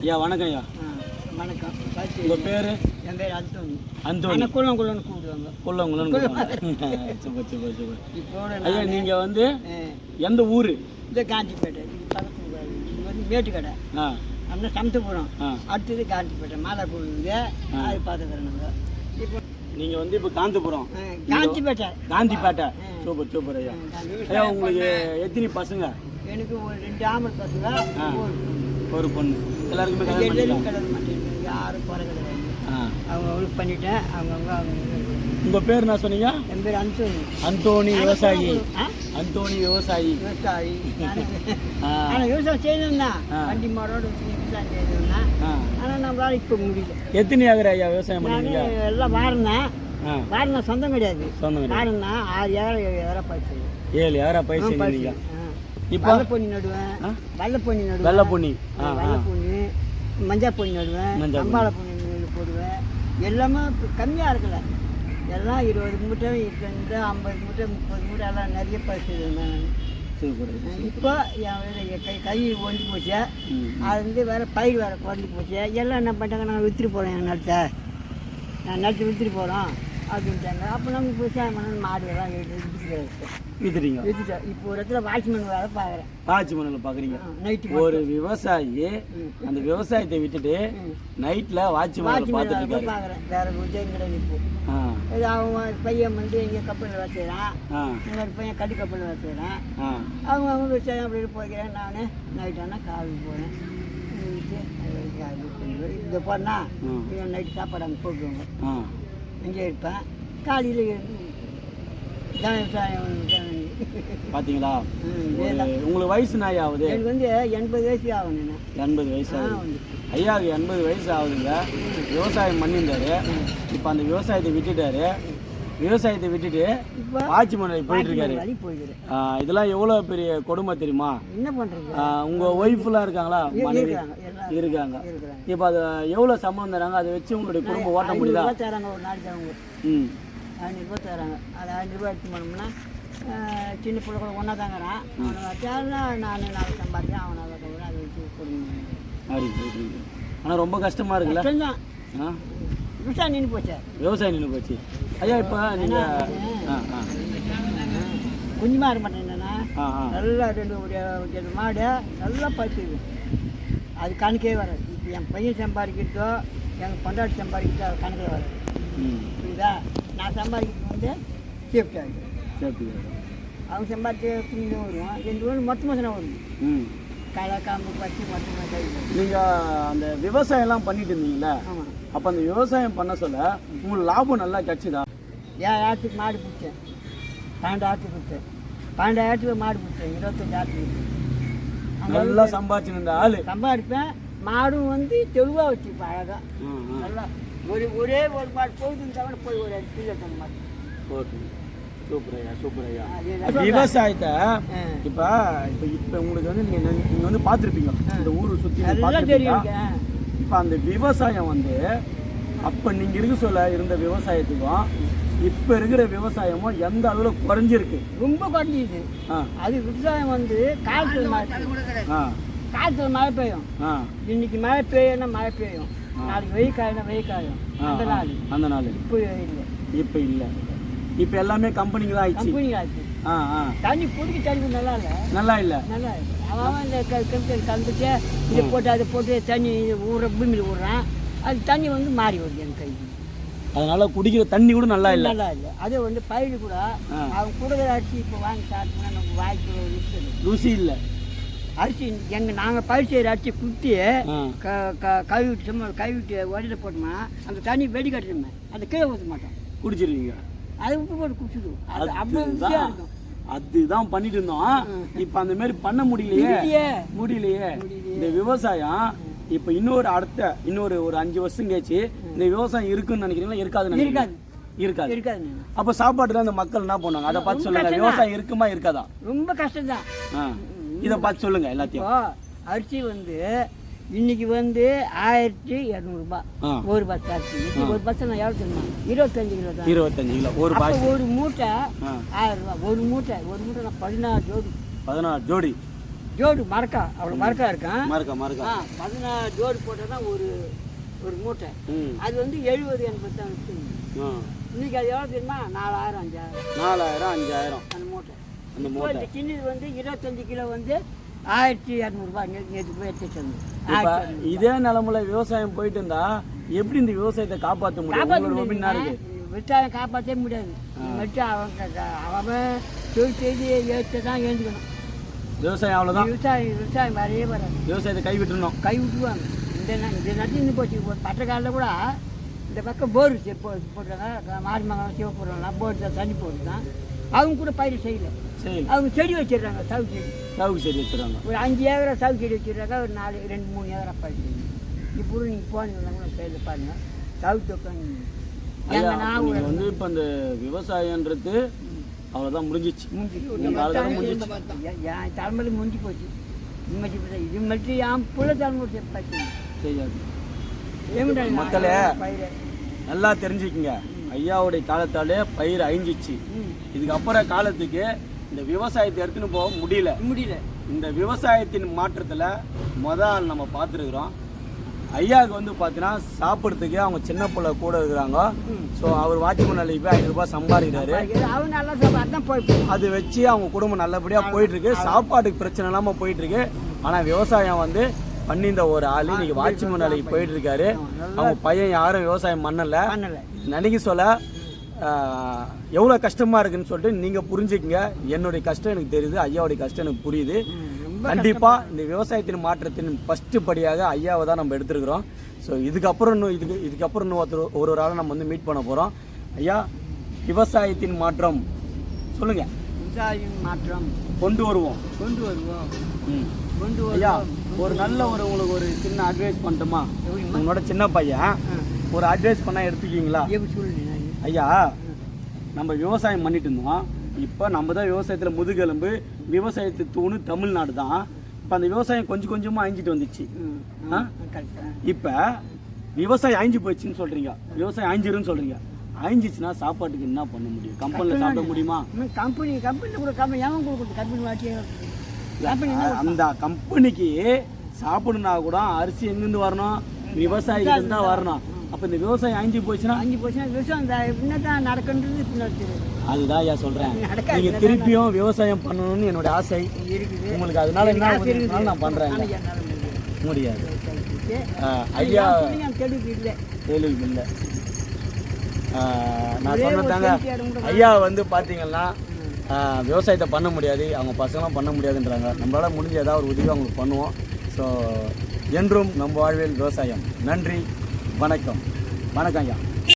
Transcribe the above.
ஐயா வணக்கம் ஐயா. வணக்கம். பாத்து உங்க பேரு? என் பேர் அந்தோனி அந்தோனி குள்ளம் கூப்பிடுவாங்க. கொல்லவங்களும் சூப்பர் சூப்பர் சூப்பர். இப்போ ஐயா நான் நீங்க வந்து எந்த ஊரு? இந்த காஞ்சிப்பேட்டை. பக்கத்து மேட்டுக்கடை. ஆ. சமத்துப்புறம் ஆ. அடுத்தது காஞ்சிப்பேட்டை. மாலை கூடுங்க அது பார்த்துக்கிறேன் நாங்கள் இப்போ நீங்க வந்து இப்போ காந்திபுரம். ஆ, காஞ்சிப்பேட்டை. காந்திப்பேட்டை. சூப்பர் சூப்பர் ஐயா. ஐயா உங்களுக்கு எத்தனை பசங்க? எனக்கு ஒரு ரெண்டு ஆம்பளை பசங்க. ஒரு பொண்ணு. எல்லாருக்குமே கல்யாணம் பண்ணிட்டேன். யாரும் குறை கிடையாது. அவங்க அவங்களுக்கு பண்ணிட்டேன். அவங்கவுங்க அவங்க உங்க பேர் என்ன சொன்னீங்க? என் பேர் அந்தோனி அந்தோணி விவசாயி. ஆ? அந்தோணி விவசாயி. விவசாயி. ஆனால் விவசாயம் செய்யணும் தான் ஆ. வண்டி மாடோட விவசாயம் செய்யணும் தான் ஆ. ஆனால் நம்மளால இப்போ முடியல. எத்தனை ஏக்கர் ஐயா விவசாயம் பண்ணுவீங்க? எல்லாம் வாரினேன் வாரினா சொந்தம் கிடையாது. சொந்தம். வாரினா ஆறு ஏக்கர் ஏழு ஏக்கர் பயிற்சி ஏழு ஏக்கரா பயிர் செஞ்சீங்க இப்போ? வெள்ளப்பொன்னி நடுவேன். ஆ? வெள்ளப்பொன்னி நடுவேன். வெள்ளை பொன்னி ஆ ஆ வெள்ளப்பொன்னி மஞ்சள் பொன்னி நடுவேன். அம்பாளை பொன்னி நெல் போடுவேன். எல்லாமே இப்போ கம்மியாக இருக்கல எல்லாம் இருபது மூட்டை இருபது ஐம்பது மூட்டை முப்பது மூட்டை எல்லாம் நிறைய பயிற்சி நான். இப்போ என் கை கை ஒண்டி போச்சு. அது வந்து வேறு பயிர் வேறு குறைஞ்சி போச்சு. எல்லாம் என்ன பண்ணிட்டாங்க? நான் விற்றுட்டு போகிறேன் என் நிலத்தை. நான் நிலத்தை விற்றுட்டு போகிறோம் அப்படின்ட்டாங்க. அப்போ நம்ம விவசாயம் பண்ணணும் மாடு எல்லாம் வித்துட்டீங்க? விற்றுட்டேன் இப்போ ஒரு இடத்துல வாட்ச்மேன் வேலை பார்க்குறேன். ஆட்சி மண்ணில் பார்க்குறீங்க நைட்டு ஒரு விவசாயி அந்த விவசாயத்தை விட்டுட்டு மண்ணில் வாட்ச்மேன் பார்த்துட்டு பார்க்குறேன். வேறு உத்தியோகம் கிடையாது இப்போ. இது அவன் பையன் வந்து எங்கள் கப்பலில் வேலை செய்கிறான் இன்னொரு பையன் கட்டு கப்பலில் வேலை செய்கிறான் அவங்க அவங்க விவசாயம் அப்படி போய்க்கிறேன். நான் நைட் ஆனால் காலையில் போகிறேன் இந்த ம். நைட்டு சாப்பாடு அங்கே போட்டுருவாங்க. ஆ அங்கே இருப்பேன் காலையில். பார்த்தீங்களா. உங்களுக்கு வயசு நாய் ஆகுது எனக்கு வந்து எண்பது வயசு ஆகணும் எண்பது வயசு ஆகுது. ஐயாவுக்கு எண்பது வயசு ஆகுதுங்க. விவசாயம் பண்ணியிருந்தாரு. இப்போ அந்த விவசாயத்தை விட்டுட்டாரு. விவசாயத்தை விட்டுட்டு ஆட்சி மண்ணில் போயிட்டு இருக்காரு இதெல்லாம் எவ்வளோ பெரிய கொடுமை தெரியுமா? என்ன பண்ணுறது ஆ, உங்க ஒய்ஃப்லாம் இருக்காங்களா? மனைவி? இருக்காங்க இப்போ அது எவ்வளோ சம்பளம் தராங்க? அதை வச்சு உங்களுடைய குடும்பம் ஓட்ட முடியுதா? தராங்க ஒரு நாளைக்கு அவங்க. ம். ஐநூறுரூவா தராங்க. அது ஐநூறுரூவா எடுத்து போனோம்னா சின்ன பிள்ளை கூட ஒன்றா தாங்கிறான். அவனை வச்சாலும் நான் நாலு சம்பாதிக்கிறேன் அவனை அதை வச்சு கொடுங்க. ஆனால் ரொம்ப கஷ்டமா இருக்குல்ல? ஆ? விவசாயம் நின்று போச்சு? விவசாயம் நின்று போச்சு. ஐயா இப்போ நீங்கள் ஆ ஆ. குஞ்சுமா இருக்க மாட்டேன் என்னன்னா நல்லா ரெண்டு ஒரு மாடு நல்லா பச்சுது அது கணக்கே வராது. இப்போ என் பையன் சம்பாதிக்கிறதோ எங்கள் பொண்டாட்டி சம்பாதிக்கிறதோ அது கணக்கில் வராது. புரியுதா? நான் சம்பாதிக்கிறது வந்து சேஃப்டி சரி அவங்க சம்பாதிக்க கொஞ்சம் வரும். ரெண்டு பேரும் மொத்தமாக தானே வரும். ம் களை காம்பு பச்சு மொத்தமாக கையில் நீங்கள் அந்த விவசாயம்லாம் பண்ணிட்டு இருந்தீங்களா அப்போ அந்த விவசாயம் பண்ண சொல்ல உங்களுக்கு லாபம் நல்லா கிடைச்சுதா? ஏன் ஆற்றுக்கு மாடு பிடிச்சேன். பன்னெண்டு ஆற்றுக்கு கொடுத்தேன் பன்னெண்டு ஆற்றுக்கு மாடு பிடிச்சேன். இருபத்தஞ்சி அந்த நல்லா சம்பாதிச்சு இருந்த ஆள். சம்பாதிப்பேன். மாடும் வந்து தெளிவாக வச்சுப்பேன் அழகாக நல்லா ஒரு ஒரே ஒரு மாடு போகுதுன்னு தவிர போய் ஒரு தந்த மாடு ஓகே. சூப்பர் ஐயா சூப்பர் ஐயா. அது விவசாயத்தை. இப்போ இப்போ இப்போ உங்களுக்கு வந்து நீங்கள் நீங்கள் வந்து பார்த்துருப்பீங்க. இந்த ஊரை சுற்றி எல்லாம் தெரியும் இப்போ அந்த விவசாயம் வந்து அப்போ நீங்கள் இருக்க சொல்ல இருந்த விவசாயத்துக்கும் இப்போ இருக்கிற விவசாயமும் எந்த அளவில் குறைஞ்சிருக்கு? ரொம்ப குறைஞ்சிது. ஆ. அது விவசாயம் வந்து காலத்தில் மழை பெய்யும் ஆ. காலத்தில் மழை பெய்யும். ஆ. இன்னைக்கு மழை பெய்யணும்னா மழை பெய்யும். நாளைக்கு வெயில் காயினா வெயில் காயும். அந்த. நாள். அந்த நாள். இப்போ இல்லை. இப்போ இல்லை. இப்போ எல்லாமே கம்பெனிங்க தான் ஆயிடுச்சு. கம்பெனி ஆச்சு ஆ ஆ. தண்ணி குடிக்க தண்ணி நல்லா இல்லை. நல்லா இல்லை. நல்லா இல்லை. அவன் இந்த கெமிக்கல் கலந்துட்டு இதை போட்டு அதை போட்டு தண்ணி ஊற பூமியில் விடுறான் அது தண்ணி வந்து மாறி வருது என் கைக்கு அதனால குடிக்கிற தண்ணி கூட நல்லா இல்லை. நல்லா இல்லை. அதே வந்து பயிர் கூட. அவன் கொடுக்குற அரிசி இப்போ வாங்கி சாப்பிட்டோம்னா நமக்கு வாய்ப்பு ருசி இல்லை. அரிசி எங்கள் நாங்கள் பயிர் செய்கிற அரிசி குத்தி க க கழுவிட்டு சும்மா கழுவிட்டு உடலில் போட்டோம்னா அந்த தண்ணி வெடி கட்டுமே அந்த கீழே ஊற்ற மாட்டோம். குடிச்சிருக்கீங்க அது உப்பு போட்டு அது அவ்வளோ அதுதான் பண்ணிட்டு இருந்தோம். இப்ப அந்த மாதிரி பண்ண முடியலையே. முடியலையே. இந்த விவசாயம் இப்ப இன்னொரு அடுத்த இன்னொரு ஒரு அஞ்சு வருஷம் கழிச்சு இந்த விவசாயம் இருக்குன்னு நினைக்கிறீங்களா? இருக்காதுன்னு? இருக்காது. இருக்காது. நானு. அப்ப சாப்பாட்டுல அந்த மக்கள் என்ன பண்ணுவாங்க? அதை பார்த்து சொல்லுங்க. விவசாயம் இருக்குமா இருக்காதா? ரொம்ப கஷ்டம்தான். ஆ. இதை பார்த்து சொல்லுங்க எல்லாத்தையும். அரிசி வந்து இன்னைக்கு வந்து ஆயிரத்தி இரநூறுபா. ஒரு பஸ் இன்னைக்கு ஒரு பஸ் நான் எவ்வளோ தெரியுமா? இருபத்தஞ்சு கிலோ தான். இருபத்தஞ்சு கிலோ. ஒரு பாக்ஸ் ஒரு மூட்டை. ஆயிரம் ரூபா ஒரு மூட்டை ஒரு மூட்டை நான் பதினாறு ஜோடி. பதினாறு ஜோடி. ஜோடு மரக்கா. அவ்வளோ மரக்கா இருக்கான் மறக்க மறக்க பதினாறு ஜோடு போட்டால் தான் ஒரு ஒரு மூட்டை. அது வந்து எழுபது எண்பது தான் இன்னைக்கு அது எவ்வளோ தெரியுமா? நாலாயிரம் அஞ்சாயிரம். நாலாயிரம் அஞ்சாயிரம். அந்த மூட்டை. அந்த மூட்டை. சின்னது வந்து இருபத்தஞ்சு கிலோ வந்து ஆயிரத்தி இரநூறுபா நேற்று ஆயிரத்தி இரநூறு. இதே நிலமுல விவசாயம் போயிட்டு இருந்தா எப்படி இந்த விவசாயத்தை காப்பாற்ற முடியும்? விவசாயம் காப்பாற்றவே முடியாது. மட்டும் அவன் க- க- அவன் தொழில் செய்தி ஏற்று தான் எழுந்துக்கணும் விவசாயம் அவ்வளவுதான். விவசாயம் விவசாயம் வரவே வராது. விவசாயத்தை கை விட்டுறணும் கை விட்டுருவாங்க. இந்த இந்த நட்டு போச்சு. பட்ட காலில் கூட இந்த பக்கம் போர் போ போட்டாங்க மாடி மங்கலம் சிவப்புறம்லாம் போர் தான் தண்ணி போட்டு தான் அவங்க கூட பயிர் செய்யல. சரி அவங்க செடி வச்சிடுறாங்க சவு செடி. சாவுக்கு சரி வச்சிருவாங்க ஒரு அஞ்சு ஏக்கரா சவு செடி வச்சிடுறாங்க ஒரு நாலு ரெண்டு மூணு ஏக்கரா பயிர் செய்யுங்க இப்போ நீங்கள் போனீங்கன்னா கூட கையில் பாருங்க. சவு தொக்கம். வந்து இப்ப இந்த விவசாயன்றது அவ்வளவுதான் முடிஞ்சிச்சு. என் தலைமையில் முடிஞ்சு போச்சு. போச்சு இது மட்டும் என் புள்ள தலைமுறை பார்த்து செய்யாது. மக்களே. நல்லா தெரிஞ்சுக்குங்க. ஐயாவுடைய காலத்தாலே பயிர் அழிஞ்சிச்சு. இதுக்கப்புறம் காலத்துக்கு இந்த விவசாயத்தை எடுத்துன்னு போக முடியல. முடியல. இந்த விவசாயத்தின் மாற்றத்தில் முத ஆள் நம்ம பார்த்துருக்குறோம். ஐயாவுக்கு வந்து பார்த்தீங்கன்னா சாப்பிட்றதுக்கு அவங்க சின்ன பிள்ளை கூட இருக்கிறாங்க. ஸோ அவர் வாட்ச்மேன் வேலைக்கு போய் ஐநூறுரூபா சம்பாதிக்கிறாரு. அது வச்சு அவங்க குடும்பம் நல்லபடியாக போயிட்டு இருக்கு. சாப்பாட்டுக்கு பிரச்சனை இல்லாமல் போயிட்டு இருக்கு. ஆனால் விவசாயம் வந்து பண்ணியிருந்த ஒரு ஆள் இன்னைக்கு வாட்ச்மேன் வேலைக்கு போயிட்டு இருக்காரு அவங்க பையன் யாரும் விவசாயம் பண்ணல. நினைக்க சொல்ல எவ்வளோ கஷ்டமாக இருக்குன்னு சொல்லிட்டு நீங்கள் புரிஞ்சுக்கங்க. என்னுடைய கஷ்டம் எனக்கு தெரியுது ஐயாவுடைய கஷ்டம் எனக்கு புரியுது. கண்டிப்பாக இந்த விவசாயத்தின் மாற்றத்தின் ஃபஸ்ட்டு படியாக ஐயாவை தான் நம்ம எடுத்துருக்குறோம். ஸோ இதுக்கப்புறம் இன்னும் இதுக்கு இதுக்கப்புறம் இன்னும் ஒருத்தர் ஒரு ஒரு ஆளை நம்ம வந்து மீட் பண்ண போகிறோம் ஐயா விவசாயத்தின் மாற்றம். சொல்லுங்கள் விவசாயம் மாற்றம். கொண்டு வருவோம். கொண்டு வருவோம். ம். ஐயா ஒரு நல்ல ஒரு உங்களுக்கு ஒரு சின்ன அட்வைஸ் பண்ணட்டுமா? உங்களோட சின்ன பையன். ஒரு அட்வைஸ் பண்ணால் எடுத்துக்கிங்களா ஐயா? நம்ம விவசாயம் பண்ணிட்டு இருந்தோம். இப்போ நம்ம தான் விவசாயத்தில் முதுகெலும்பு விவசாயத்து தூணு தமிழ்நாடு தான். இப்போ அந்த விவசாயம் கொஞ்சம் கொஞ்சமாக அழிஞ்சிட்டு வந்துச்சு. இப்போ விவசாயம் அழிஞ்சு போச்சுன்னு சொல்கிறீங்க விவசாயம் அழிஞ்சிருன்னு சொல்கிறீங்க அழிஞ்சிச்சுன்னா சாப்பாட்டுக்கு என்ன பண்ண முடியும்? கம்பெனியில் சாப்பிட முடியுமா? கம்பெனி கம்பெனியில் கூட கம்பெனி எவன் கொடுக்குறது கம்பெனி என்ன அந்த கம்பெனிக்கு சாப்பிடுனா கூட அரிசி எங்கேருந்து வரணும்? விவசாயிகிட்ட தான் வரணும். அப்போ இந்த விவசாயம் அழிஞ்சு போச்சுன்னா? அஞ்சு பர்சன்ட் விவசாயம் இந்த என்ன தான் நடக்கின்றது அதுதான் ஐயா சொல்கிறேன். நீங்கள் திருப்பியும் விவசாயம் பண்ணணும்னு என்னுடைய ஆசை. இருக்குது. உங்களுக்கு அதனால என்ன நான் பண்ணுறேன் முடியாது. ஐயா தெளிவு இல்லை. நான் சொன்னதாங்க ஐயா வந்து பார்த்தீங்கன்னா விவசாயத்தை பண்ண முடியாது அவங்க பசங்களாம் பண்ண முடியாதுன்றாங்க. நம்மளால் முடிஞ்ச ஏதாவது ஒரு உதவி அவங்களுக்கு பண்ணுவோம். ஸோ என்றும் நம்ம வாழ்வில் விவசாயம். நன்றி வணக்கம். வணக்கம் ஐயா.